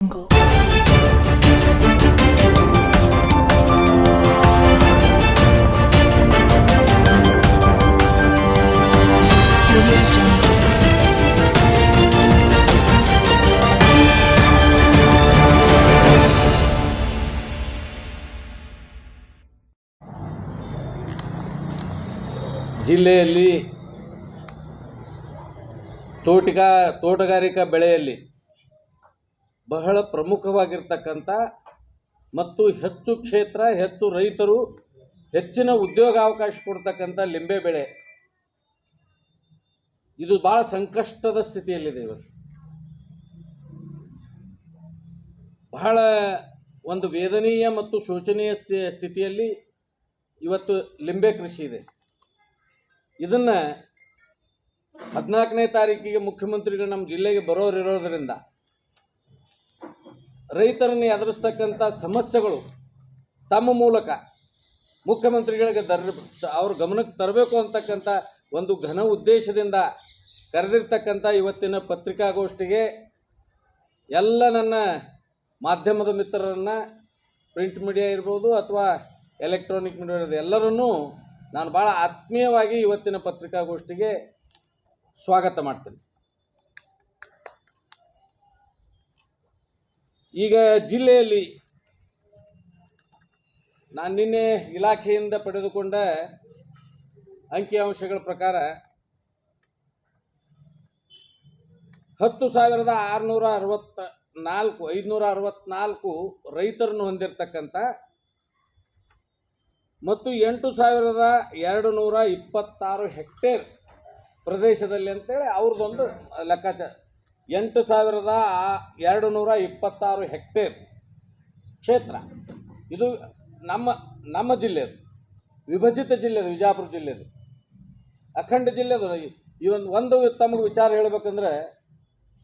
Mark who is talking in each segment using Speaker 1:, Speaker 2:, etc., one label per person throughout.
Speaker 1: Jungle. Audio Jungle.
Speaker 2: ಜಿಲ್ಲೆಯಲ್ಲಿ ತೋಟಗಾ ತೋಟಗಾರಿಕಾ ಬೆಳೆಯಲ್ಲಿ ಬಹಳ ಪ್ರಮುಖವಾಗಿರ್ತಕ್ಕಂಥ ಮತ್ತು ಹೆಚ್ಚು ಕ್ಷೇತ್ರ, ಹೆಚ್ಚು ರೈತರು ಹೆಚ್ಚಿನ ಉದ್ಯೋಗಾವಕಾಶ ಕೊಡ್ತಕ್ಕಂಥ ಲಿಂಬೆ ಬೆಳೆ. ಇದು ಭಾಳ ಸಂಕಷ್ಟದ ಸ್ಥಿತಿಯಲ್ಲಿದೆ ಇವತ್ತು ಬಹಳ ಒಂದು ವೇದನೀಯ ಮತ್ತು ಶೋಚನೀಯ ಸ್ಥಿ, ಸ್ಥಿತಿಯಲ್ಲಿ ಇವತ್ತು ಲಿಂಬೆ ಕೃಷಿ ಇದೆ. ಇದನ್ನು ಹದಿನಾಲ್ಕನೇ ತಾರೀಕಿಗೆ ಮುಖ್ಯಮಂತ್ರಿಗಳು ನಮ್ಮ ಜಿಲ್ಲೆಗೆ ಬರೋರಿರೋದ್ರಿಂದ ರೈತರನ್ನು ಎದುರಿಸ್ತಕ್ಕಂಥ ಸಮಸ್ಯೆಗಳು ತಮ್ಮ ಮೂಲಕ ಮುಖ್ಯಮಂತ್ರಿಗಳಿಗೆ ದರ್ ಅವ್ರ ಗಮನಕ್ಕೆ ತರಬೇಕು ಅಂತಕ್ಕಂಥ ಒಂದು ಘನ ಉದ್ದೇಶದಿಂದ ಕರೆದಿರ್ತಕ್ಕಂಥ ಇವತ್ತಿನ ಪತ್ರಿಕಾಗೋಷ್ಠಿಗೆ ಎಲ್ಲ ನನ್ನ ಮಾಧ್ಯಮದ ಮಿತ್ರರನ್ನು ಪ್ರಿಂಟ್ ಮೀಡಿಯಾ ಇರ್ಬೋದು ಅಥವಾ ಎಲೆಕ್ಟ್ರಾನಿಕ್ ಮೀಡಿಯಾ ಇರೋದು ಎಲ್ಲರನ್ನೂ ನಾನು ಭಾಳ ಆತ್ಮೀಯವಾಗಿ ಇವತ್ತಿನ ಪತ್ರಿಕಾಗೋಷ್ಠಿಗೆ ಸ್ವಾಗತ ಮಾಡ್ತೇನೆ. ಈಗ ಜಿಲ್ಲೆಯಲ್ಲಿ ನಾನು ನಿನ್ನೆ ಇಲಾಖೆಯಿಂದ ಪಡೆದುಕೊಂಡ ಅಂಕಿಅಂಶಗಳ ಪ್ರಕಾರ ಹತ್ತು ಸಾವಿರದ ಆರುನೂರ ಅರವತ್ತ ನಾಲ್ಕು, ಐದುನೂರ ಅರವತ್ನಾಲ್ಕು ರೈತರನ್ನು ಹೊಂದಿರತಕ್ಕಂಥ ಮತ್ತು ಎಂಟು ಸಾವಿರದ ಎರಡು ನೂರ ಇಪ್ಪತ್ತಾರು ಹೆಕ್ಟೇರ್ ಪ್ರದೇಶದಲ್ಲಿ ಅಂತೇಳಿ ಅವ್ರದ್ದೊಂದು ಲೆಕ್ಕಾಚಾರ. ಎಂಟು ಸಾವಿರದ ಎರಡು ನೂರ ಇಪ್ಪತ್ತಾರು ಹೆಕ್ಟೇರ್ ಕ್ಷೇತ್ರ. ಇದು ನಮ್ಮ ನಮ್ಮ ಜಿಲ್ಲೆದು, ವಿಭಜಿತ ಜಿಲ್ಲೆದು, ವಿಜಾಪುರ ಜಿಲ್ಲೆದು, ಅಖಂಡ ಜಿಲ್ಲೆದು. ಈ ಒಂದು ಒಂದು ತಮಗೆ ವಿಚಾರ ಹೇಳಬೇಕಂದ್ರೆ,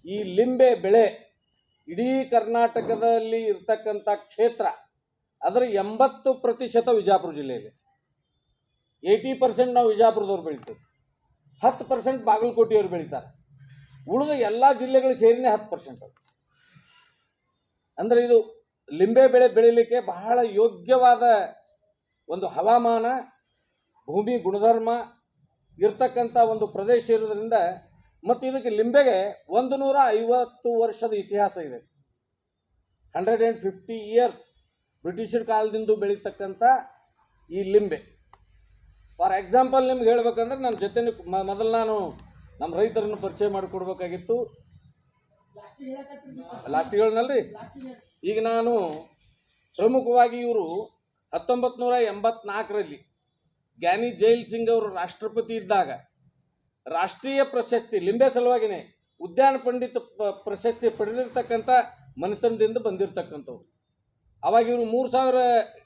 Speaker 2: ಈ ಲಿಂಬೆ ಬೆಳೆ ಇಡೀ ಕರ್ನಾಟಕದಲ್ಲಿ ಇರ್ತಕ್ಕಂಥ ಕ್ಷೇತ್ರ ಅದರ ಎಂಬತ್ತು ಪ್ರತಿಶತ ವಿಜಾಪುರ ಜಿಲ್ಲೆಯಲ್ಲಿ. ಏಯ್ಟಿ ಪರ್ಸೆಂಟ್ ನಾವು ವಿಜಾಪುರದವ್ರು ಬೆಳಿತೀವಿ. ಹತ್ತು ಪರ್ಸೆಂಟ್ ಬಾಗಲಕೋಟೆಯವ್ರು ಬೆಳೀತಾರೆ. ಉಳಿದ ಎಲ್ಲ ಜಿಲ್ಲೆಗಳು ಸೇರಿನೇ ಹತ್ತು ಪರ್ಸೆಂಟ್ ಅದು. ಅಂದರೆ ಇದು ಲಿಂಬೆ ಬೆಳೆ ಬೆಳೀಲಿಕ್ಕೆ ಬಹಳ ಯೋಗ್ಯವಾದ ಒಂದು ಹವಾಮಾನ, ಭೂಮಿ ಗುಣಧರ್ಮ ಇರ್ತಕ್ಕಂಥ ಒಂದು ಪ್ರದೇಶ ಇರೋದ್ರಿಂದ ಮತ್ತು ಇದಕ್ಕೆ ಲಿಂಬೆಗೆ ಒಂದು ನೂರ ಐವತ್ತು ವರ್ಷದ ಇತಿಹಾಸ ಇದೆ. ಹಂಡ್ರೆಡ್ ಆ್ಯಂಡ್ ಫಿಫ್ಟಿ ಇಯರ್ಸ್ ಬ್ರಿಟಿಷರ ಕಾಲದಿಂದ ಬೆಳೀತಕ್ಕಂಥ ಈ ಲಿಂಬೆ. ಫಾರ್ ಎಕ್ಸಾಂಪಲ್ ನಿಮ್ಗೆ ಹೇಳ್ಬೇಕಂದ್ರೆ ನನ್ನ ಜೊತೆ ಮೊದಲು ನಾನು ನಮ್ಮ ರೈತರನ್ನು ಪರಿಚಯ ಮಾಡಿಕೊಡ್ಬೇಕಾಗಿತ್ತು. ಲಾಸ್ಟಿಗೆ ಹೇಳಲ್ರಿ ಈಗ ನಾನು ಪ್ರಮುಖವಾಗಿ ಇವರು ಹತ್ತೊಂಬತ್ತು ನೂರ ಎಂಬತ್ನಾಲ್ಕರಲ್ಲಿ ಗ್ಯಾನಿ ಜೈಲ್ ಸಿಂಗ್ ಅವರು ರಾಷ್ಟ್ರಪತಿ ಇದ್ದಾಗ ರಾಷ್ಟ್ರೀಯ ಪ್ರಶಸ್ತಿ ಲಿಂಬೆ ಸಲುವಾಗಿನೇ ಉದ್ಯಾನ ಪಂಡಿತ ಪ್ರಶಸ್ತಿ ಪಡೆದಿರ್ತಕ್ಕಂಥ ಮನೆತನದಿಂದ ಬಂದಿರತಕ್ಕಂಥವ್ರು. ಅವಾಗ ಇವರು ಮೂರು ಸಾವಿರ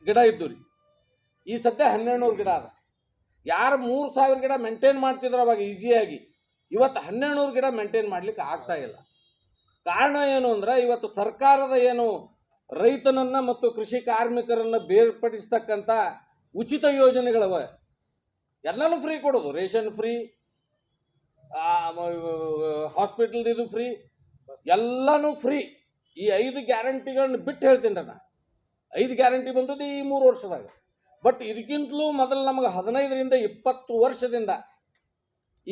Speaker 2: ಗಿಡ ಇದ್ದು ರೀ. ಈ ಸದ್ಯ ಹನ್ನೆರಡು ನೂರು ಗಿಡ ಅದ. ಯಾರು ಮೂರು ಸಾವಿರ ಗಿಡ ಮೇಂಟೈನ್ ಮಾಡ್ತಿದ್ರು ಅವಾಗ ಈಸಿಯಾಗಿ ಇವತ್ತು ಹನ್ನೆರಡು ನೂರು ಗಿಡ ಮೇಂಟೈನ್ ಮಾಡಲಿಕ್ಕೆ ಆಗ್ತಾ ಇಲ್ಲ. ಕಾರಣ ಏನು ಅಂದ್ರೆ ಇವತ್ತು ಸರ್ಕಾರದ ಏನು ರೈತನನ್ನ ಮತ್ತು ಕೃಷಿ ಕಾರ್ಮಿಕರನ್ನು ಬೇರ್ಪಡಿಸ್ತಕ್ಕಂಥ ಉಚಿತ ಯೋಜನೆಗಳವ. ಎಲ್ಲನೂ ಫ್ರೀ ಕೊಡೋದು. ರೇಷನ್ ಫ್ರೀ ಹಾಸ್ಪಿಟಲ್ ಇದು ಫ್ರೀ ಎಲ್ಲನೂ ಫ್ರೀ ಈ ಐದು ಗ್ಯಾರಂಟಿಗಳನ್ನ ಬಿಟ್ಟು ಹೇಳ್ತೀನಿ ನಾನು ಐದು ಗ್ಯಾರಂಟಿ ಬಂದದ್ದು ಈ ಮೂರು ವರ್ಷದಾಗ. ಬಟ್ ಇದಕ್ಕಿಂತಲೂ ಮೊದಲು ನಮಗೆ ಹದಿನೈದರಿಂದ ಇಪ್ಪತ್ತು ವರ್ಷದಿಂದ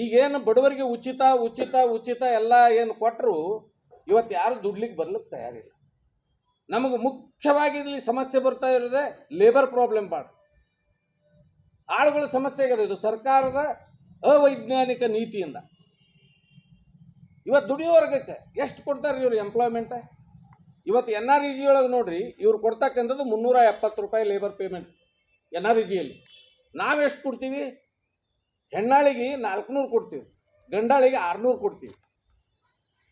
Speaker 2: ಈಗೇನು ಬಡವರಿಗೆ ಉಚಿತ ಉಚಿತ ಉಚಿತ ಎಲ್ಲ ಏನು ಕೊಟ್ಟರು ಇವತ್ತು ಯಾರು ದುಡ್ಲಿಕ್ಕೆ ಬರ್ಲಿಕ್ಕೆ ತಯಾರಿಲ್ಲ. ನಮಗೆ ಮುಖ್ಯವಾಗಿ ಇಲ್ಲಿ ಸಮಸ್ಯೆ ಬರ್ತಾ ಇರೋದೇ ಲೇಬರ್ ಪ್ರಾಬ್ಲಮ್ ಭಾಳ ಆಳುಗಳ ಸಮಸ್ಯೆ ಆಗಿದೆ ಇದು ಸರ್ಕಾರದ ಅವೈಜ್ಞಾನಿಕ ನೀತಿಯಿಂದ. ಇವತ್ತು ದುಡಿಯೋ ವರ್ಗಕ್ಕೆ ಎಷ್ಟು ಕೊಡ್ತಾರೆ ಇವರು ಎಂಪ್ಲಾಯ್ಮೆಂಟ ಇವತ್ತು ಎನ್ ಆರ್ ಇ ಜಿ ಒಳಗೆ ನೋಡ್ರಿ, ಇವ್ರು ಕೊಡ್ತಕ್ಕಂಥದ್ದು ಮುನ್ನೂರ ಎಪ್ಪತ್ತು ರೂಪಾಯಿ labour payment N R E ಜಿಯಲ್ಲಿ ನಾವೆಷ್ಟು ಕೊಡ್ತೀವಿ? ಹೆಣ್ಣಾಳಿಗೆ ನಾಲ್ಕುನೂರು ಕೊಡ್ತೀವಿ, ಗಂಡಾಳಿಗೆ ಆರುನೂರು ಕೊಡ್ತೀವಿ.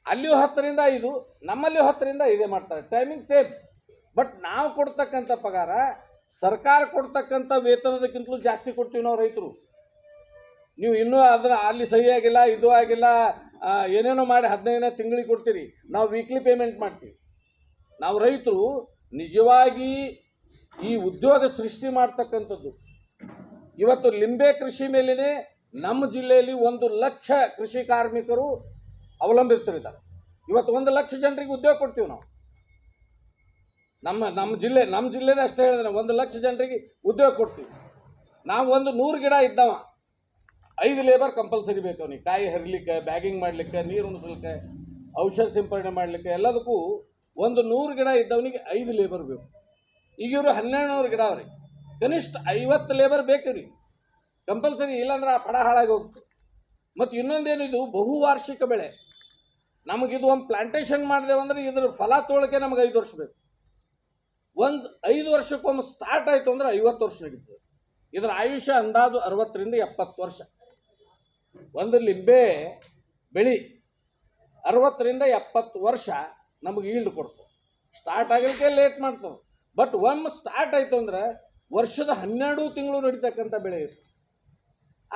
Speaker 2: ಅಲ್ಲಿಯೂ ಹತ್ತರಿಂದ ಐದು, ನಮ್ಮಲ್ಲಿಯೂ ಹತ್ತರಿಂದ ಇದೇ ಮಾಡ್ತಾರೆ. ಟೈಮಿಂಗ್ ಸೇಮ್ ಬಟ್ ನಾವು ಕೊಡ್ತಕ್ಕಂಥ ಪಗಾರ, ಸರ್ಕಾರ ಕೊಡ್ತಕ್ಕಂಥ ವೇತನದಕ್ಕಿಂತಲೂ ಜಾಸ್ತಿ ಕೊಡ್ತೀವಿ ನಾವು ರೈತರು. ನೀವು ಇನ್ನೂ ಅದನ್ನು ಅಲ್ಲಿ ಸಹಿ ಇದು ಆಗಿಲ್ಲ ಏನೇನೋ ಮಾಡಿ ಹದಿನೈದನೇ ತಿಂಗಳಿಗೆ ಕೊಡ್ತೀರಿ. ನಾವು ವೀಕ್ಲಿ ಪೇಮೆಂಟ್ ಮಾಡ್ತೀವಿ. ನಾವು ರೈತರು ನಿಜವಾಗಿ ಈ ಉದ್ಯೋಗ ಸೃಷ್ಟಿ ಮಾಡ್ತಕ್ಕಂಥದ್ದು. ಇವತ್ತು ಲಿಂಬೆ ಕೃಷಿ ಮೇಲೇ ನಮ್ಮ ಜಿಲ್ಲೆಯಲ್ಲಿ ಒಂದು ಲಕ್ಷ ಕೃಷಿ ಕಾರ್ಮಿಕರು ಅವಲಂಬಿತರಿದ್ದಾರೆ. ಇವತ್ತು ಒಂದು ಲಕ್ಷ ಜನರಿಗೆ ಉದ್ಯೋಗ ಕೊಡ್ತೀವಿ ನಾವು. ನಮ್ಮ ನಮ್ಮ ಜಿಲ್ಲೆ, ನಮ್ಮ ಜಿಲ್ಲೆದ ಅಷ್ಟೇ ಹೇಳಿದ್ರೆ ಒಂದು ಲಕ್ಷ ಜನರಿಗೆ ಉದ್ಯೋಗ ಕೊಡ್ತೀವಿ. ನಾವು ಒಂದು ನೂರು ಗಿಡ ಇದ್ದವ, ಐದು ಲೇಬರ್ ಕಂಪಲ್ಸರಿ ಬೇಕು ಅವನಿಗೆ. ಕಾಯಿ ಹರಿಲಿಕ್ಕೆ ಬ್ಯಾಗಿಂಗ್ ಮಾಡಲಿಕ್ಕೆ, ನೀರು ಉಣಿಸ್ಲಿಕ್ಕೆ, ಔಷಧ ಸಿಂಪಡಣೆ ಮಾಡಲಿಕ್ಕೆ, ಎಲ್ಲದಕ್ಕೂ ಒಂದು ನೂರು ಗಿಡ ಇದ್ದವನಿಗೆ ಐದು ಲೇಬರ್ ಬೇಕು. ಈಗ ಇವರು ಹನ್ನೆರಡು ನೂರು ಗಿಡ ಅವ್ರಿ ಕನಿಷ್ಠ ಐವತ್ತು ಲೇಬರ್ ಬೇಕು ರೀ ಕಂಪಲ್ಸರಿ ಇಲ್ಲಾಂದ್ರೆ ಆ ಪಡ ಹಾಳಾಗಿ ಹೋಗ್ತದೆ. ಮತ್ತು ಇನ್ನೊಂದೇನು ಇದು, ಬಹುವಾರ್ಷಿಕ ಬೆಳೆ. ನಮಗಿದು ಒಂದು ಪ್ಲಾಂಟೇಶನ್ ಮಾಡಿದೆ ಅಂದ್ರೆ ಇದ್ರ ಫಲ ತೊಳಕ್ಕೆ ನಮಗೆ ಐದು ವರ್ಷ ಬೇಕು. ಒಂದು ಐದು ವರ್ಷಕ್ಕೊಮ್ಮೆ ಸ್ಟಾರ್ಟ್ ಆಯಿತು ಅಂದ್ರೆ ಐವತ್ತು ವರ್ಷ ನಡೀತದೆ ಇದರ ಆಯುಷ್ಯ ಅಂದಾಜು ಅರವತ್ತರಿಂದ ಎಪ್ಪತ್ತು ವರ್ಷ. ಒಂದು ಲಿಂಬೆ ಬೆಳಿ ಅರವತ್ತರಿಂದ ಎಪ್ಪತ್ತು ವರ್ಷ ನಮಗೆ ಈಲ್ಡ್ ಕೊಡ್ತು ಸ್ಟಾರ್ಟ್ ಆಗಲಿಕ್ಕೆ ಲೇಟ್ ಮಾಡ್ತವೆ ಬಟ್ ಒಮ್ಮೆ ಸ್ಟಾರ್ಟ್ ಆಯಿತು ಅಂದ್ರೆ ವರ್ಷದ ಹನ್ನೆರಡು ತಿಂಗಳು ನಡೀತಕ್ಕಂಥ ಬೆಳೆ ಇದು.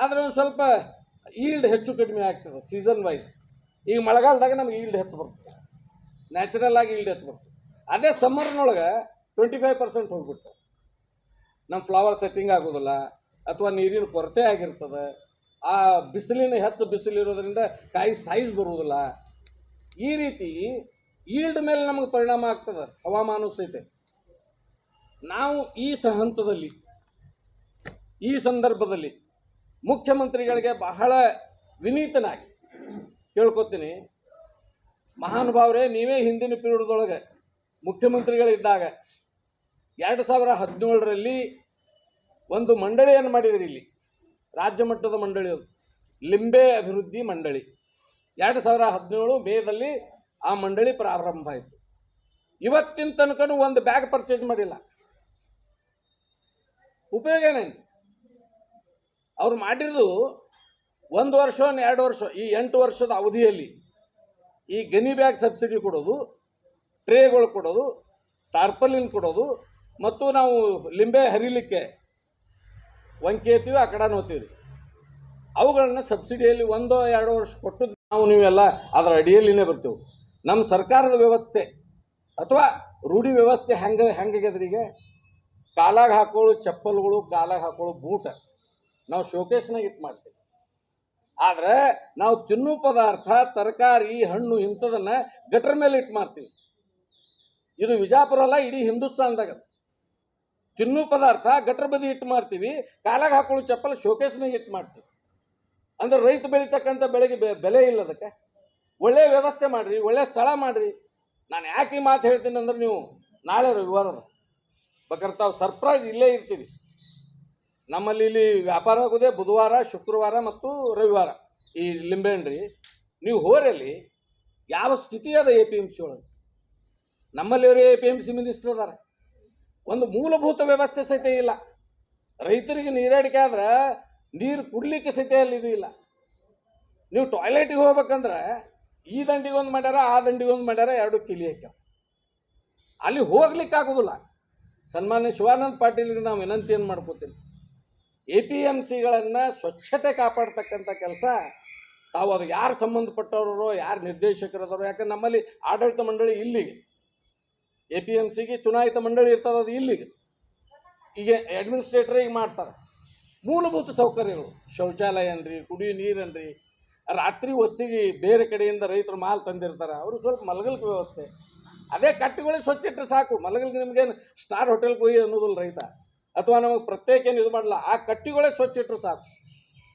Speaker 2: ಆದರೆ ಒಂದು ಸ್ವಲ್ಪ ಈಲ್ಡ್ ಹೆಚ್ಚು ಕಡಿಮೆ ಆಗ್ತದೆ ಸೀಸನ್ ವೈಸ್ ಈಗ ಮಳೆಗಾಲದಾಗ ನಮ್ಗೆ ಈಲ್ಡ್ ಹೆಚ್ಚು ಬರ್ತದೆ ನ್ಯಾಚುರಲ್ ಆಗಿ ಈಲ್ಡ್ ಹೆಚ್ಚು ಬರ್ತದೆ ಅದೇ ಸಮ್ಮರ್ನೊಳಗೆ ಟ್ವೆಂಟಿ ಫೈವ್ ಪರ್ಸೆಂಟ್ ಹೋಗ್ಬಿಡ್ತದೆ. ನಮ್ಮ ಫ್ಲವರ್ ಸೆಟ್ಟಿಂಗ್ ಆಗೋದಿಲ್ಲ, ಅಥವಾ ನೀರಿನ ಕೊರತೆ ಆಗಿರ್ತದೆ. ಆ ಬಿಸಿಲಿನ ಹೆಚ್ಚು ಬಿಸಿಲಿರೋದ್ರಿಂದ ಕಾಯಿ ಸೈಜ್ ಬರುವುದಿಲ್ಲ. ಈ ರೀತಿ ಈಲ್ಡ್ ಮೇಲೆ ನಮಗೆ ಪರಿಣಾಮ ಆಗ್ತದೆ. ಹವಾಮಾನ ಸಹಿತ ನಾವು ಈ ಹಂತದಲ್ಲಿ, ಈ ಸಂದರ್ಭದಲ್ಲಿ ಮುಖ್ಯಮಂತ್ರಿಗಳಿಗೆ ಬಹಳ ವಿನೀತನಾಗಿ ಕೇಳ್ಕೊತೀನಿ. ಮಹಾನುಭಾವರೇ, ನೀವೇ ಹಿಂದಿನ ಪೀರಿಯಡ್ದೊಳಗೆ ಮುಖ್ಯಮಂತ್ರಿಗಳಿದ್ದಾಗ ಎರಡು ಸಾವಿರ ಹದಿನೇಳರಲ್ಲಿ ಒಂದು ಮಂಡಳಿಯನ್ನು ಮಾಡಿದಿರಿ ಇಲ್ಲಿ. ರಾಜ್ಯ ಮಟ್ಟದ ಮಂಡಳಿ ಅದು. ಲಿಂಬೆ ಅಭಿವೃದ್ಧಿ ಮಂಡಳಿ. ಎರಡು ಸಾವಿರ ಹದಿನೇಳು ಮೇದಲ್ಲಿ ಆ ಮಂಡಳಿ ಪ್ರಾರಂಭ ಆಯಿತು. ಇವತ್ತಿನ ತನಕನೂ ಒಂದು ಬ್ಯಾಗ್ ಪರ್ಚೇಸ್ ಮಾಡಿಲ್ಲ. ಉಪಯೋಗ ಏನೇನು ಅವ್ರು ಮಾಡಿರೋದು ಒಂದು ವರ್ಷ ಎರಡು ವರ್ಷ, ಈ ಎಂಟು ವರ್ಷದ ಅವಧಿಯಲ್ಲಿ. ಈ ಗನಿ ಬ್ಯಾಗ್ ಸಬ್ಸಿಡಿ ಕೊಡೋದು, ಟ್ರೇಗಳು ಕೊಡೋದು, ಟಾರ್ಪಲಿನ್ ಕೊಡೋದು, ಮತ್ತು ನಾವು ಲಿಂಬೆ ಹರಿಲಿಕ್ಕೆ ಒಂಕೆ ಏತೀವಿ ಆ ಕಡೆ ನೋತೀವಿ ಅವುಗಳನ್ನ ಸಬ್ಸಿಡಿಯಲ್ಲಿ ಒಂದು, ಎರಡು ವರ್ಷ ಕೊಟ್ಟು ನಾವು ನೀವೆಲ್ಲ ಅದರ ಅಡಿಯಲ್ಲಿನೇ ಬರ್ತೀವಿ. ನಮ್ಮ ಸರ್ಕಾರದ ವ್ಯವಸ್ಥೆ, ಅಥವಾ ರೂಢಿ ವ್ಯವಸ್ಥೆ ಹೆಂಗೆ ಹೆಂಗಾಗ್ಯದ್ರೀಗ ಕಾಲಾಗ ಹಾಕೊಳ್ಳೋ ಚಪ್ಪಲ್ಗಳು, ಕಾಲಾಗ ಹಾಕೊಳ್ಳೋ ಬೂಟ. ನಾವು ಶೋಕೇಸ್ನಾಗ ಇಟ್ಟು ಮಾಡ್ತೀವಿ. ಆದರೆ ನಾವು ತಿನ್ನೋ ಪದಾರ್ಥ, ತರಕಾರಿ, ಹಣ್ಣು ಇಂಥದನ್ನು ಗಟ್ರ ಮೇಲೆ ಇಟ್ಟು ಮಾಡ್ತೀವಿ. ಇದು ವಿಜಾಪುರ ಅಲ್ಲ, ಇಡೀ ಹಿಂದೂಸ್ತಾನದಾಗ. ತಿನ್ನೋ ಪದಾರ್ಥ ಗಟ್ರ ಬದಿ ಇಟ್ಟು ಮಾಡ್ತೀವಿ, ಕಾಲಾಗ ಹಾಕೊಳ್ಳೋ ಚಪ್ಪಲ್ ಶೋಕೇಸ್ನಾಗ ಇಟ್ಟು ಮಾಡ್ತೀವಿ. ಅಂದ್ರೆ ರೈತ ಬೆಳೀತಕ್ಕಂಥ ಬೆಳೆಗೆ ಬೆಲೆ ಇಲ್ಲ ಅದಕ್ಕೆ ಒಳ್ಳೆ ವ್ಯವಸ್ಥೆ ಮಾಡಿರಿ, ಒಳ್ಳೆ ಸ್ಥಳ ಮಾಡಿರಿ. ನಾನು ಯಾಕೆ ಈ ಮಾತು ಹೇಳ್ತೀನಿ ಅಂದ್ರೆ ನೀವು ನಾಳೆ ರವಿವಾರ ಬಕರ್ ತಾವು ಸರ್ಪ್ರೈಸ್ ಇಲ್ಲೇ ಇರ್ತೀವಿ ನಮ್ಮಲ್ಲಿ ಇಲ್ಲಿ ವ್ಯಾಪಾರ ಆಗೋದೇ ಬುಧವಾರ, ಶುಕ್ರವಾರ ಮತ್ತು ರವಿವಾರ ಈ ಲಿಂಬೆಹಣ್ಣು ನೀವು ಹೋರಲ್ಲಿ ಯಾವ ಸ್ಥಿತಿ ಅದ ಎ ಪಿ ಎಂ ಸಿ ಒಳಗೆ? ನಮ್ಮಲ್ಲಿ A P M C minister ಅದಾರ. ಒಂದು ಮೂಲಭೂತ ವ್ಯವಸ್ಥೆ ಸಹಿತ ಇಲ್ಲ. ರೈತರಿಗೆ ನೀರಾಡಿಕೆ ಆದ್ರೆ ನೀರು ಕುಡ್ಲಿಕ್ಕೆ ಸಹಿತ ಅಲ್ಲಿ ಇದು ಇಲ್ಲ. ನೀವು ಟಾಯ್ಲೆಟಿಗೆ ಹೋಗ್ಬೇಕಂದ್ರೆ ಈ ದಂಡಿಗೆ ಒಂದು ಮಾಡ್ಯಾರ, ಆ ದಂಡಿಗೆ ಒಂದು ಮಾಡ್ಯಾರ, ಎರಡು ಕಿಲಿ ಹಾಕ್ಯಾವ ಅಲ್ಲಿ ಹೋಗ್ಲಿಕ್ಕೆ ಆಗೋದಿಲ್ಲ. ಸನ್ಮಾನ್ಯ ಶಿವಾನಂದ ಪಾಟೀಲ್ಗೆ ನಾವು ವಿನಂತಿಯನ್ನು ಮಾಡ್ಕೋತೀನಿ ಎ ಪಿ ಎಂ ಸಿಗಳನ್ನು ಸ್ವಚ್ಛತೆ ಕಾಪಾಡ್ತಕ್ಕಂಥ ಕೆಲಸ, ತಾವು ಅದು ಯಾರು ಸಂಬಂಧಪಟ್ಟವರು ಯಾರು ನಿರ್ದೇಶಕರದವರು, ಯಾಕಂದ್ರೆ ನಮ್ಮಲ್ಲಿ ಆಡಳಿತ ಮಂಡಳಿ ಇಲ್ಲಿಗೆ. ಎ ಪಿ ಎಂ ಸಿಗೆ ಚುನಾಯಿತ ಮಂಡಳಿ ಇರ್ತದೆ, ಅದು ಇಲ್ಲಿಗೆ. ಈಗ ಅಡ್ಮಿನಿಸ್ಟ್ರೇಟರ್ ಈಗ ಮಾಡ್ತಾರೆ. ಮೂಲಭೂತ ಸೌಕರ್ಯಗಳು, ಶೌಚಾಲಯ ಅನ್ರಿ ಕುಡಿಯೋ ನೀರು ಅನ್ರಿ, ರಾತ್ರಿ ವಸ್ತಿಗೆ ಬೇರೆ ಕಡೆಯಿಂದ ರೈತರು ಮಾಲ್ ತಂದಿರ್ತಾರೆ ಅವರು ಸ್ವಲ್ಪ ಮಲಗಲಿಕ್ಕೆ ವ್ಯವಸ್ಥೆ. ಅದೇ ಕಟ್ಟಿಗಳಿಗೆ ಸ್ವಚ್ಛ ಇಟ್ಟರೆ ಸಾಕು ಮಲಗಲ್ಗೆ ನಿಮಗೇನು ಸ್ಟಾರ್ ಹೋಟೆಲ್ಗೆ ಹೋಗಿ ಅನ್ನೋದಿಲ್ಲ ರೈತ. ಅಥವಾ ನಮಗೆ ಪ್ರತ್ಯೇಕ ಏನು ಇದು ಮಾಡಲ್ಲ, ಆ ಕಟ್ಟಿಗಳೇ ಸ್ವಚ್ಛ ಇಟ್ಟರು ಸಾಕು.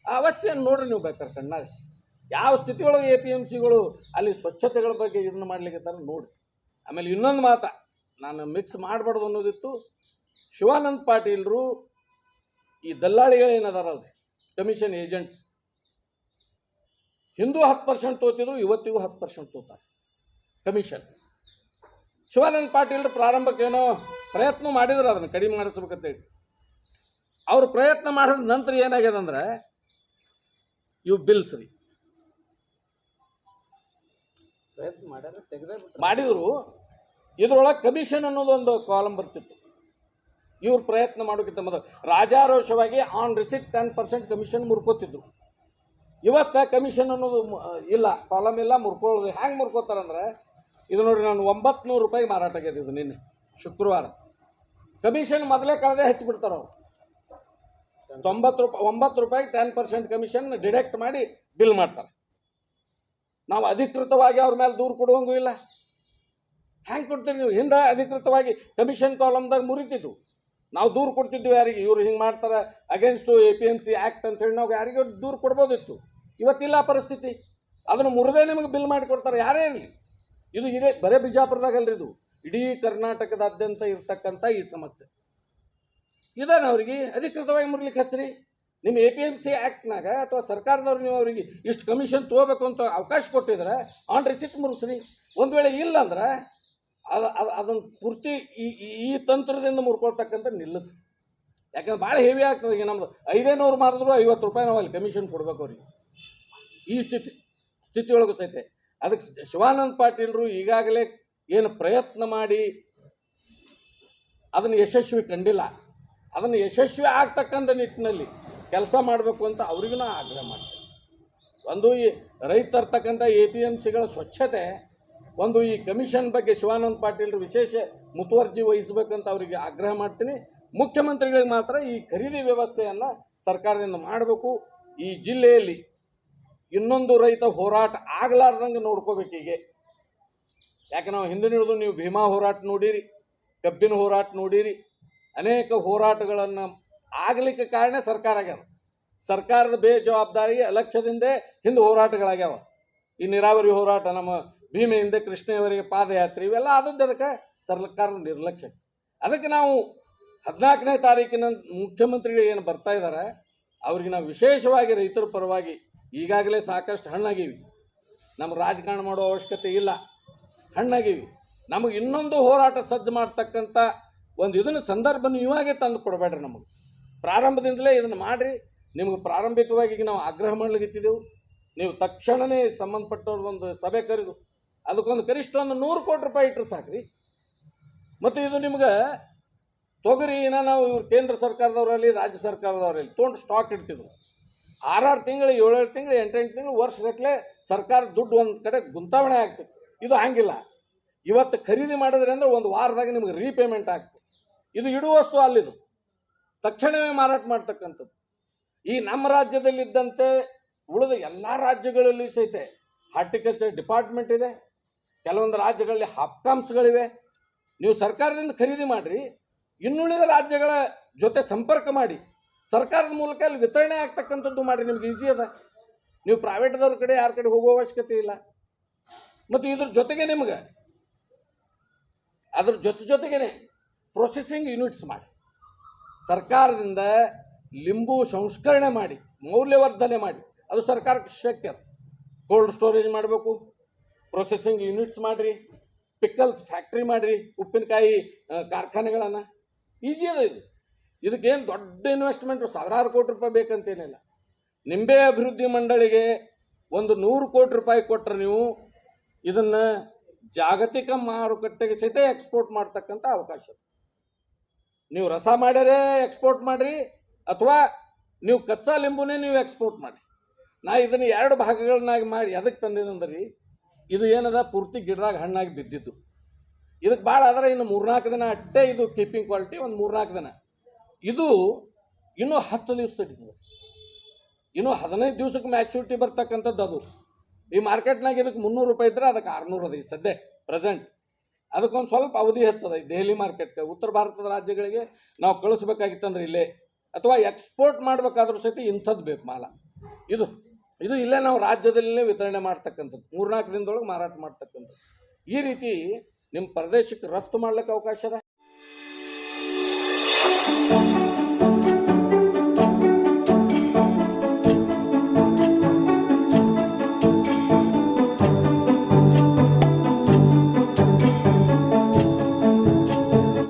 Speaker 2: ಅವಸ್ಥೆಯನ್ನು ನೋಡ್ರಿ ನೀವು ಬೇಕಾರೆ ಕಣ್ಣಾರೆ. ಯಾವ ಸ್ಥಿತಿಯೊಳಗೆ ಎ ಪಿ ಎಂ ಸಿಗಳು ಅಲ್ಲಿ ಸ್ವಚ್ಛತೆಗಳ ಬಗ್ಗೆ ಇದನ್ನು ಮಾಡ್ಲಿಕ್ಕೆ ನೋಡಿ ಆಮೇಲೆ ಇನ್ನೊಂದು ಮಾತ, ನಾನು ಮಿಕ್ಸ್ ಮಾಡಬಾರ್ದು ಅನ್ನೋದಿತ್ತು. ಶಿವಾನಂದ ಪಾಟೀಲ್ರು ಈ ದಲ್ಲಾಳಿಗಳು ಏನದಾರಲ್ರಿ ಕಮಿಷನ್ ಏಜೆಂಟ್ಸ್. ಹಿಂದೂ ಹತ್ತು ಪರ್ಸೆಂಟ್ ತೋತಿದ್ರು, ಇವತ್ತಿಗೂ ಹತ್ತು ಪರ್ಸೆಂಟ್ ತೋತಾರೆ, ಕಮಿಷನ್. ಶಿವಾನಂದ್ ಪಾಟೀಲ್ರು ಪ್ರಾರಂಭಕ್ಕೇನೋ ಪ್ರಯತ್ನ ಮಾಡಿದ್ರು ಅದನ್ನು ಕಡಿಮೆ ಮಾಡಿಸ್ಬೇಕಂತೇಳಿ. ಅವ್ರು ಪ್ರಯತ್ನ ಮಾಡಿದ ನಂತರ ಏನಾಗ್ಯದ ಅಂದ್ರೆ ಇವು ಬಿಲ್ಸ್ ರೀ.
Speaker 3: ಪ್ರಯತ್ನ ಮಾಡ್ಯಾರ ತೆಗೆದ
Speaker 2: ಮಾಡಿದ್ರು ಇದ್ರೊಳಗೆ ಕಮಿಷನ್ ಅನ್ನೋದು ಒಂದು ಕಾಲಮ್ ಬರ್ತಿತ್ತು. ಇವ್ರು ಪ್ರಯತ್ನ ಮಾಡೋಕ್ಕಿಂತ ಮೊದಲು. ರಾಜಾರೋಷವಾಗಿ on receipt ten percent commission ಮುರ್ಕೋತಿದ್ರು. ಇವತ್ತು ಕಮಿಷನ್ ಅನ್ನೋದು ಇಲ್ಲ ಕಾಲಮ್ ಇಲ್ಲ ಮುರ್ಕೊಳ್ಳೋದು ಹ್ಯಾಂಗೆ ಮುರ್ಕೋತಾರಂದ್ರೆ ಇದು ನೋಡಿ ನಾನು ಒಂಬತ್ತು ನೂರು ರೂಪಾಯಿ ಮಾರಾಟ ಆಗ್ಯದ ಇದು ನಿನ್ನೆ. ಶುಕ್ರವಾರ. ಕಮಿಷನ್ ಮೊದಲೇ ಕಳೆದೇ ಹೆಚ್ಚಿಬಿಡ್ತಾರೆ ಅವರು. ತೊಂಬತ್ತು ರೂಪಾಯಿ ಒಂಬತ್ತು ರೂಪಾಯಿ ಟೆನ್ ಪರ್ಸೆಂಟ್ ಕಮಿಷನ್ ಡಿಡೆಕ್ಟ್ ಮಾಡಿ ಬಿಲ್ ಮಾಡ್ತಾರೆ. ನಾವು ಅಧಿಕೃತವಾಗಿ ಅವ್ರ ಮೇಲೆ ದೂರು ಕೊಡುವಂಗೂ ಇಲ್ಲ. ಹ್ಯಾಂಗೆ ಕೊಡ್ತೀರಿ ನೀವು? ಹಿಂದೆ ಅಧಿಕೃತವಾಗಿ ಕಮಿಷನ್ ಕಾಲಮ್ದಾಗ ಮುರಿತಿದ್ವು ನಾವು ದೂರು ಕೊಡ್ತಿದ್ವಿ ಯಾರಿಗೆ? ಇವ್ರು ಹಿಂಗೆ ಮಾಡ್ತಾರೆ against A P M C act ಅಂತೇಳಿ ನಾವು ಯಾರಿಗೂ ದೂರು ಕೊಡ್ಬೋದಿತ್ತು. ಇವತ್ತಿಲ್ಲ ಪರಿಸ್ಥಿತಿ. ಅದನ್ನು ಮುರಿದೇ ನಿಮಗೆ ಬಿಲ್ ಮಾಡಿ ಕೊಡ್ತಾರೆ. ಯಾರೇ ಇರಲಿ. ಇದು ಇದೇ ಬರೇ ಬಿಜಾಪುರದಾಗಲ್ರಿ ಇದು. ಇಡೀ ಕರ್ನಾಟಕದಾದ್ಯಂತ ಇರ್ತಕ್ಕಂಥ ಈ ಸಮಸ್ಯೆ. ಇದಾನ ಅವ್ರಿಗೆ ಅಧಿಕೃತವಾಗಿ ಮುರ್ಲಿಕ್ಕೆ ಹಚ್ಚಿರಿ. ನಿಮ್ಮ ಎ ಪಿ ಎಂ ಸಿ ಆ್ಯಕ್ಟ್ನಾಗ ಅಥವಾ ಸರ್ಕಾರದವ್ರು ನೀವು ಅವರಿಗೆ ಇಷ್ಟು ಕಮಿಷನ್ ತೊಗೋಬೇಕು ಅಂತ ಅವಕಾಶ ಕೊಟ್ಟಿದ್ರೆ ಆನ್ ರಿಸಿಟ್ ಮುರಿಸ್ರಿ. ಒಂದು ವೇಳೆ ಇಲ್ಲಂದ್ರೆ ಅದು ಅದು ಅದನ್ನು ಪೂರ್ತಿ ಈ, ಈ- ತಂತ್ರದಿಂದ ಮುರ್ಕೊಳ್ತಕ್ಕಂಥ ನಿಲ್ಲಿಸ್ರಿ. ಯಾಕಂದ್ರೆ ಭಾಳ ಹೆವಿ ಆಗ್ತದೆ ಈಗ ನಮ್ದು ಐದೇ ನೂರು ಮಾರಿದ್ರು ಐವತ್ತು ರೂಪಾಯಿ ನಾವು ಅಲ್ಲಿ ಕಮಿಷನ್ ಕೊಡ್ಬೇಕು ಅವ್ರಿಗೆ. ಈ ಸ್ಥಿತಿ ಸ್ಥಿತಿಯೊಳಗೆ ಸಹಿತ. ಅದಕ್ಕೆ ಶಿವಾನಂದ ಪಾಟೀಲ್ರು ಈಗಾಗಲೇ ಏನು ಪ್ರಯತ್ನ ಮಾಡಿ ಅದನ್ನು ಯಶಸ್ವಿ ಕಂಡಿಲ್ಲ. ಅದನ್ನು ಯಶಸ್ವಿ ಆಗ್ತಕ್ಕಂಥ ನಿಟ್ಟಿನಲ್ಲಿ ಕೆಲಸ ಮಾಡಬೇಕು ಅಂತ ಅವ್ರಿಗೂ ಆಗ್ರಹ ಮಾಡ್ತೀನಿ. ಒಂದು ಈ ರೈತರ್ತಕ್ಕಂಥ ಎ ಪಿ ಎಂ ಸಿಗಳ ಸ್ವಚ್ಛತೆ, ಒಂದು ಈ ಕಮಿಷನ್ ಬಗ್ಗೆ ಶಿವಾನಂದ ಪಾಟೀಲ್ರು ವಿಶೇಷ ಮುತುವರ್ಜಿ ವಹಿಸ್ಬೇಕಂತ ಅವರಿಗೆ ಆಗ್ರಹ ಮಾಡ್ತೀನಿ. ಮುಖ್ಯಮಂತ್ರಿಗಳಿಗೆ ಮಾತ್ರ ಈ ಖರೀದಿ ವ್ಯವಸ್ಥೆಯನ್ನು ಸರ್ಕಾರದಿಂದ ಮಾಡಬೇಕು. ಈ ಜಿಲ್ಲೆಯಲ್ಲಿ ಇನ್ನೊಂದು ರೈತ ಹೋರಾಟ ಆಗಲಾರ್ದಂಗೆ ನೋಡ್ಕೋಬೇಕು ಹೀಗೆ. ಯಾಕೆ ನಾವು ಹಿಂದಿನ ಹಿಡಿದು ನೀವು ಭೀಮಾ ಹೋರಾಟ ನೋಡಿರಿ, ಕಬ್ಬಿನ ಹೋರಾಟ ನೋಡಿರಿ, ಅನೇಕ ಹೋರಾಟಗಳನ್ನು ಆಗಲಿಕ್ಕೆ ಕಾರಣ ಸರ್ಕಾರ ಆಗ್ಯಾವ. ಸರ್ಕಾರದ ಬೇಜವಾಬ್ದಾರಿ ಅಲಕ್ಷ್ಯದಿಂದ ಹಿಂದೆ ಹೋರಾಟಗಳಾಗ್ಯಾವ. ಈ ನೀರಾವರಿ ಹೋರಾಟ, ನಮ್ಮ ಭೀಮೆಯಿಂದ ಕೃಷ್ಣೆಯವರಿಗೆ ಪಾದಯಾತ್ರೆ ಇವೆಲ್ಲ ಆದದ್ದು ಅದಕ್ಕೆ ಸರ್ಕಾರದ ನಿರ್ಲಕ್ಷ್ಯ. ಅದಕ್ಕೆ ನಾವು ಹದಿನಾಲ್ಕನೇ ತಾರೀಕಿನ ಮುಖ್ಯಮಂತ್ರಿಗಳು ಏನು ಬರ್ತಾ ಇದ್ದಾರೆ, ಅವ್ರಿಗೆ ನಾವು ವಿಶೇಷವಾಗಿ ರೈತರ ಪರವಾಗಿ ಈಗಾಗಲೇ ಸಾಕಷ್ಟು ಹಣ್ಣಾಗೀವಿ. ನಮ್ಮ ರಾಜಕಾರಣ ಮಾಡೋ ಅವಶ್ಯಕತೆ ಇಲ್ಲ. ಹಣ್ಣಾಗೀವಿ. ನಮಗೆ ಇನ್ನೊಂದು ಹೋರಾಟ ಸಜ್ಜು ಮಾಡ್ತಕ್ಕಂಥ ಒಂದು ಇದನ್ನು ಸಂದರ್ಭ ನೀವಾಗೆ ತಂದು ಕೊಡಬೇಡ್ರಿ ನಮಗೆ. ಪ್ರಾರಂಭದಿಂದಲೇ ಇದನ್ನು ಮಾಡಿರಿ. ನಿಮಗೆ ಪ್ರಾರಂಭಿಕವಾಗಿ ಈಗ ನಾವು ಆಗ್ರಹ ಮಾಡ್ಲಿಕ್ಕಿದ್ದೆವು ನೀವು ತಕ್ಷಣವೇ ಸಂಬಂಧಪಟ್ಟವ್ರದ್ದೊಂದು ಸಭೆ ಕರೆದು, ಅದಕ್ಕೊಂದು ಕನಿಷ್ಠ ಒಂದು ನೂರು ಕೋಟಿ ರೂಪಾಯಿ ಇಟ್ಟರೆ ಸಾಕ್ರಿ. ಮತ್ತು ಇದು ನಿಮ್ಗೆ ತೊಗರಿನ ನಾವು ಇವ್ರು ಕೇಂದ್ರ ಸರ್ಕಾರದವರಲ್ಲಿ, ರಾಜ್ಯ ಸರ್ಕಾರದವರಲ್ಲಿ ತೊಗೊಂಡು ಸ್ಟಾಕ್ ಇಡ್ತಿದ್ರು. ಆರಾರು ತಿಂಗಳು, ಏಳೇಳು ತಿಂಗಳು ಎಂಟೆಂಟು ತಿಂಗಳು ವರ್ಷಗಟ್ಟಲೆ ಸರ್ಕಾರ ದುಡ್ಡು ಒಂದು ಕಡೆ ಗುಂತಾವಣೆ ಆಗ್ತಿತ್ತು. ಇದು ಹಂಗಿಲ್ಲ. ಇವತ್ತು ಖರೀದಿ ಮಾಡಿದ್ರೆ ಅಂದ್ರೆ ಒಂದು ವಾರದಾಗ ನಿಮ್ಗೆ ರೀಪೇಮೆಂಟ್ ಆಗ್ತದೆ. ಇದು ಇಡುವ ವಸ್ತು ಅಲ್ಲಿದು. ತಕ್ಷಣವೇ ಮಾರಾಟ ಮಾಡ್ತಕ್ಕಂಥದ್ದು. ಈ ನಮ್ಮ ರಾಜ್ಯದಲ್ಲಿದ್ದಂತೆ ಉಳಿದ ಎಲ್ಲ ರಾಜ್ಯಗಳಲ್ಲಿ ಸಹಿತ ಹಾರ್ಟಿಕಲ್ಚರ್ ಡಿಪಾರ್ಟ್ಮೆಂಟ್ ಇದೆ. ಕೆಲವೊಂದು ರಾಜ್ಯಗಳಲ್ಲಿ ಹಾಪ್ಕಾಮ್ಸ್ಗಳಿವೆ ನೀವು ಸರ್ಕಾರದಿಂದ ಖರೀದಿ ಮಾಡಿರಿ. ಇನ್ನುಳಿದ ರಾಜ್ಯಗಳ ಜೊತೆ ಸಂಪರ್ಕ ಮಾಡಿ. ಸರ್ಕಾರದ ಮೂಲಕ ಅಲ್ಲಿ ವಿತರಣೆ ಆಗ್ತಕ್ಕಂಥದ್ದು ಮಾಡಿರಿ. ನಿಮ್ಗೆ ಈಜಿ ಅದ. ನೀವು ಪ್ರೈವೇಟ್ದವ್ರ ಕಡೆ ಯಾರ ಕಡೆ ಹೋಗೋ ಅವಶ್ಯಕತೆ ಇಲ್ಲ. ಮತ್ತು ಇದ್ರ ಜೊತೆಗೆ ನಿಮ್ಗೆ ಅದ್ರ ಜೊತೆ ಜೊತೆಗೇನೆ ಪ್ರೊಸೆಸಿಂಗ್ ಯೂನಿಟ್ಸ್ ಮಾಡಿ. ಸರ್ಕಾರದಿಂದ ಲಿಂಬು ಸಂಸ್ಕರಣೆ ಮಾಡಿ, ಮೌಲ್ಯವರ್ಧನೆ ಮಾಡಿ. ಅದು ಸರ್ಕಾರಕ್ಕೆ ಶಕ್ಯ ಕೋಲ್ಡ್ ಸ್ಟೋರೇಜ್ ಮಾಡಬೇಕು ಪ್ರೊಸೆಸಿಂಗ್ ಯೂನಿಟ್ಸ್ ಮಾಡಿರಿ ಪಿಕಲ್ಸ್ ಫ್ಯಾಕ್ಟ್ರಿ ಮಾಡಿರಿ, ಉಪ್ಪಿನಕಾಯಿ ಕಾರ್ಖಾನೆಗಳನ್ನು. ಈಜಿ ಅದ ಇದು. ಇದಕ್ಕೇನು ದೊಡ್ಡ ಇನ್ವೆಸ್ಟ್ಮೆಂಟು ಸಾವಿರಾರು ಕೋಟಿ ರೂಪಾಯಿ ಬೇಕಂತೇನಿಲ್ಲ. ನಿಂಬೆ ಅಭಿವೃದ್ಧಿ ಮಂಡಳಿಗೆ ಒಂದು ನೂರು ಕೋಟಿ ರೂಪಾಯಿ ಕೊಟ್ಟರೆ ನೀವು ಇದನ್ನು ಜಾಗತಿಕ ಮಾರುಕಟ್ಟೆಗೆ ಸಹಿತ ಎಕ್ಸ್ಪೋರ್ಟ್ ಮಾಡ್ತಕ್ಕಂಥ ಅವಕಾಶ. ನೀವು ರಸ ಮಾಡ್ಯಾರೇ ಎಕ್ಸ್ಪೋರ್ಟ್ ಮಾಡಿರಿ, ಅಥವಾ ನೀವು ಕಚ್ಚಾ ಲಿಂಬುನೇ ನೀವು ಎಕ್ಸ್ಪೋರ್ಟ್ ಮಾಡಿ ನಾ ಇದನ್ನು ಎರಡು ಭಾಗಗಳನ್ನಾಗಿ ಮಾಡಿ ಎದಕ್ಕೆ ತಂದಿದ್ದಂದ್ರಿ ಇದು ಏನದ, ಪೂರ್ತಿ ಗಿಡದಾಗ ಹಣ್ಣಾಗಿ ಬಿದ್ದಿದ್ದು. ಇದಕ್ಕೆ ಭಾಳ ಆದರೆ ಇನ್ನು ಮೂರ್ನಾಲ್ಕು ದಿನ ಅಟ್ಟೆ ಇದು ಕೀಪಿಂಗ್ ಕ್ವಾಲಿಟಿ ಒಂದು ಮೂರ್ನಾಲ್ಕು ದಿನ. ಇದು ಇನ್ನೂ ಹತ್ತು ದಿವಸ ತಡೀತದೆ ಇನ್ನೂ ಹದಿನೈದು ದಿವಸಕ್ಕೆ ಮ್ಯಾಚುರಿಟಿ ಬರ್ತಕ್ಕಂಥದ್ದು ಅದು. ಈ ಮಾರ್ಕೆಟ್ನಾಗ ಇದಕ್ಕೆ ಮುನ್ನೂರು ರೂಪಾಯಿ ಇದ್ರೆ ಅದಕ್ಕೆ ಆರುನೂರು ಅದ ಈ ಸದ್ಯ, ಪ್ರೆಸೆಂಟ್. ಅದಕ್ಕೊಂದು ಸ್ವಲ್ಪ ಅವಧಿ ಹೆಚ್ಚದ ಈ ದೆಹಲಿ ಮಾರ್ಕೆಟ್ಗೆ. ಉತ್ತರ ಭಾರತದ ರಾಜ್ಯಗಳಿಗೆ ನಾವು ಕಳಿಸ್ಬೇಕಾಗಿತ್ತಂದ್ರೆ ಇಲ್ಲೇ. ಅಥವಾ ಎಕ್ಸ್ಪೋರ್ಟ್ ಮಾಡಬೇಕಾದ್ರೂ ಸಹಿತ ಇಂಥದ್ದು ಬೇಕು ಮಾಲ. ಇದು ಇದು ಇಲ್ಲೇ ನಾವು ರಾಜ್ಯದಲ್ಲೇ ವಿತರಣೆ ಮಾಡ್ತಕ್ಕಂಥದ್ದು. ಮೂರ್ನಾಲ್ಕು ದಿನದೊಳಗೆ ಮಾರಾಟ ಮಾಡ್ತಕ್ಕಂಥದ್ದು. ಈ ರೀತಿ ನಿಮ್ಮ ಪ್ರದೇಶಕ್ಕೆ ರಫ್ತು ಮಾಡ್ಲಿಕ್ಕೆ ಅವಕಾಶ ಅದ?